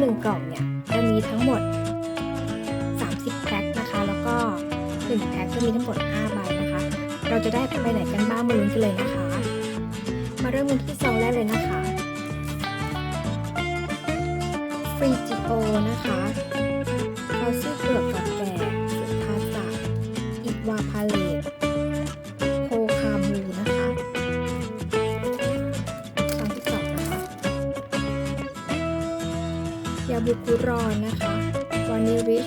1กล่องเนี่ยจะมีทั้งหมด 30แพ็คนะคะ แล้วก็1แพ็คจะมีทั้งหมด5ใบนะคะ เราจะได้ไปไหนกันบ้างมาลุ้นกันเลยนะคะ มาเริ่มกันที่ซองแรกเลยนะคะฟรีจิโอนะคะ ยาบุกุรอนนะคะวานิริช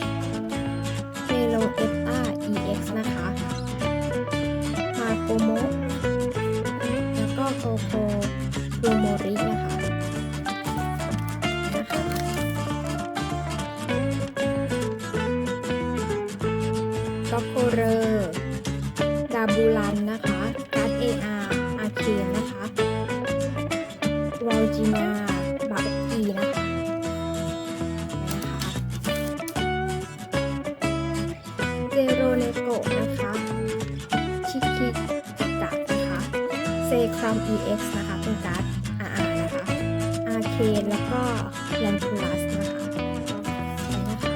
เมโลเอฟอาร์เอ็กซ์นะคะมาโกโมะแล้วก็โกโกโรโมรินะคะนะคะก็โคเรอร์ดาบูลันนะคะ เซครัม EX นะคะ เป็นการ์ด RR นะคะอาเคนแล้วก็แลนทูลัสนะคะไปนะคะ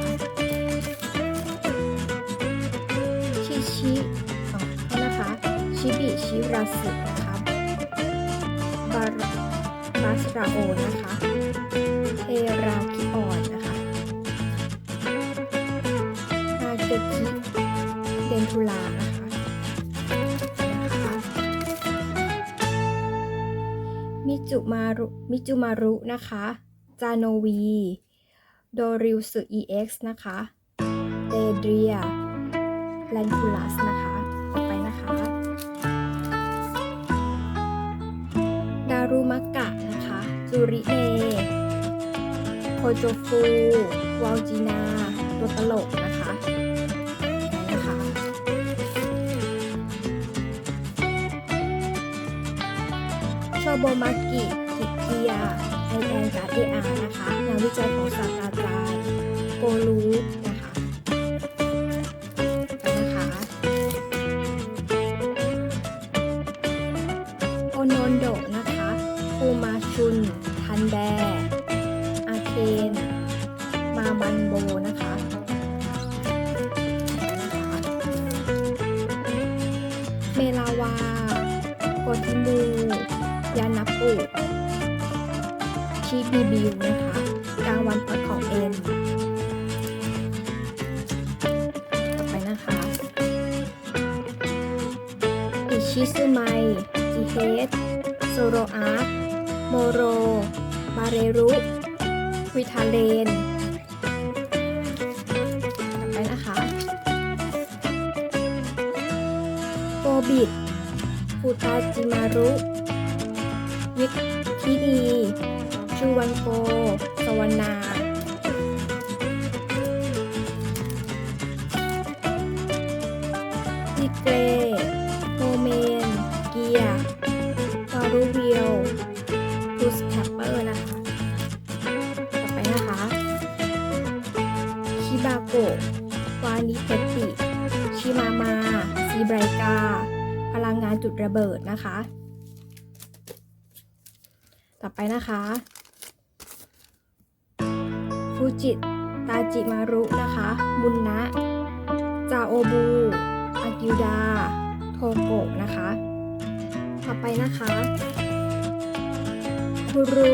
ชิชิอ๋อโทษนะคะ ชิบิชิราสึนะคะบาร์บาสราโอนะคะเทราคิออนนะคะนาเกกิเดนทูลานะคะ จุมารุมิจุมารุนะคะ จาโนวี โดริวสึ EX นะคะเดเดรียแลนคูลัสนะคะ ต่อไปนะคะ ดารุมะกะนะคะ จูริเนโคโจฟูวอลจินา ตัวตลกนะคะ โบมากิกิเกียไอแอนกาเออาร์นะคะงานวิจัยของศาสตราจารย์โกรูนะคะนะคะโอโนนโดนะคะคูมาชุน ทันแด อาเคนมาบันโบนะคะไปนะคะเมลาวาโกทิมู ยานาปุชีบีบิวนะคะกลางวันพักของเอ็นต่อไปนะคะอิชิซึไมจิเฮสโซโรอาร์โมโร บาเรรุ วิทาเลนต่อไปนะคะโกบิดฟูตาจิมารุ วิกคิดี ชูวันโกสวรรณาดิเกรโมเมน เกียฟารูเวียวทูสแคปเปอร์นะคะ ต่อไปนะคะ ชิบาโกวานิเทติ ชิมามาซีไบรกา พลังงานจุดระเบิดนะคะ ต่อไปนะคะฟูจิตาจิมารุนะคะ บุญนะจาโอบูอากิวดา โทโกะนะคะ ต่อไปนะคะคุรู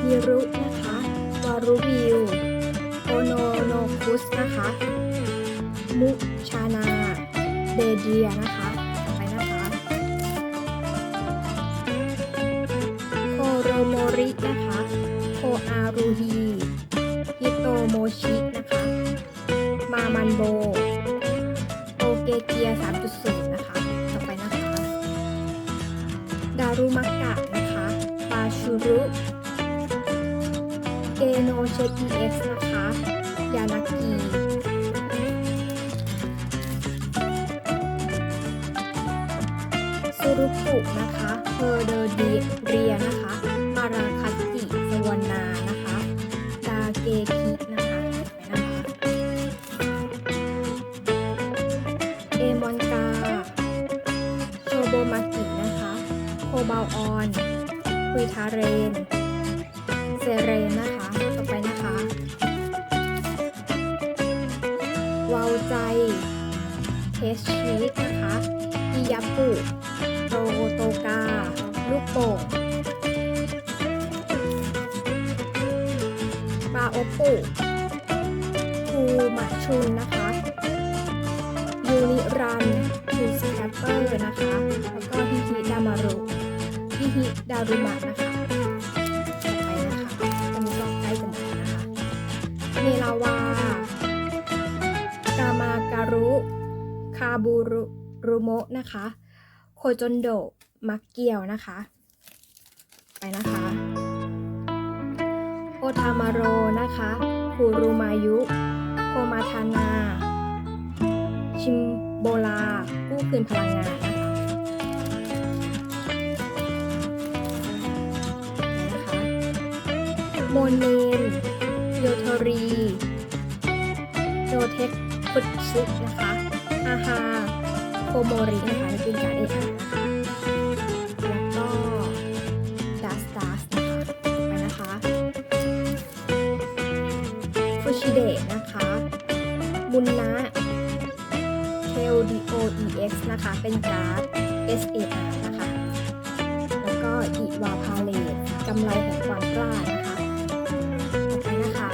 ฮิรุนะคะ วารุวิวโอโนโนคุสนะคะ มุชานา เดเดียนะคะ รินะคะโคอารูฮีฮิโตโมชินะคะ มามันโบโอเกเกีย3.0 นะคะ ต่อไปนะคะ ดารุมักกะนะคะปาชูรุเกโนเชติเอ็กนะคะ ยานากิซูรุกุนะคะเฮอร์เดอร์ดีเรียนะคะาราคัาติสวนานะคะกาเกคินะคะนะคะเอมอนกาโชโบมากินะคะโคบาออนคุยทาเรนเซเรนนะคะต่อไปนะคะวาวใจเทสชีสนะคะอิยาปุโตโตกา ลูกโป่ง โอปุคูมัชุนนะคะยูนิรันทูสแคปเปอร์นะคะ แล้วก็ฮิฮิดามารุฮิฮิดารุมะนะคะไปนะคะตอนนี้ก็ใกล้จะหมดนะคะเนลาวากามาการุ คาบูรุรุโมะนะคะ โคจนโดะมักเกียวนะคะ ไปนะคะ ทามาโรนะคะคูรุมายุโคมาทานา ชิมโบลาผู้คืนพลังงานนะคะนะคะโมเนนโยโทรีโจเทคฟุตซึนะคะอาฮาโคโมรินะคะในเป็นการเออาำไรแห่งความกล้านะคะต่อไปนะคะ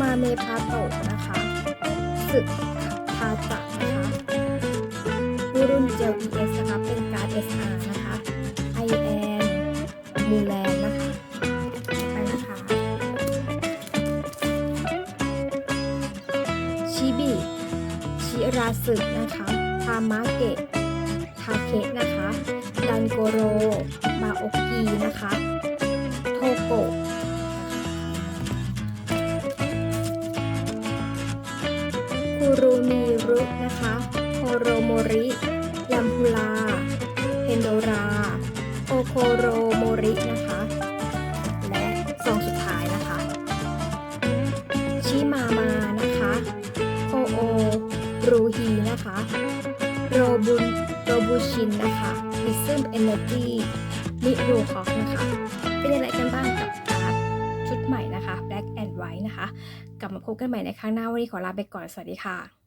มาเมพาโตะนะคะศึกพาตะนะคะผู้รุ่นเจล ES นะคะเป็นการ์ด SR นะคะ I N มูแลนนะคะไปนะคะชิบิชิราสึกนะคะ โกโร มาโอกีนะคะ โทโกะคูรูมีรุนะคะโฮโรโมริลัมพูลาเฮนโดรา โอโคโรโมรินะคะ และซองสุดท้ายนะคะ ชิมามานะคะโอโอรูฮีนะคะ โรบุนโรบูชินนะคะ วิซึมเอเนอร์จีมิรูฮอกนะคะ เป็นยังไงกันบ้างกับการ์ดชุดใหม่นะคะ Black and White นะคะ กลับมาพบกันใหม่ในครั้งหน้าวันนี้ขอลาไปก่อน สวัสดีค่ะ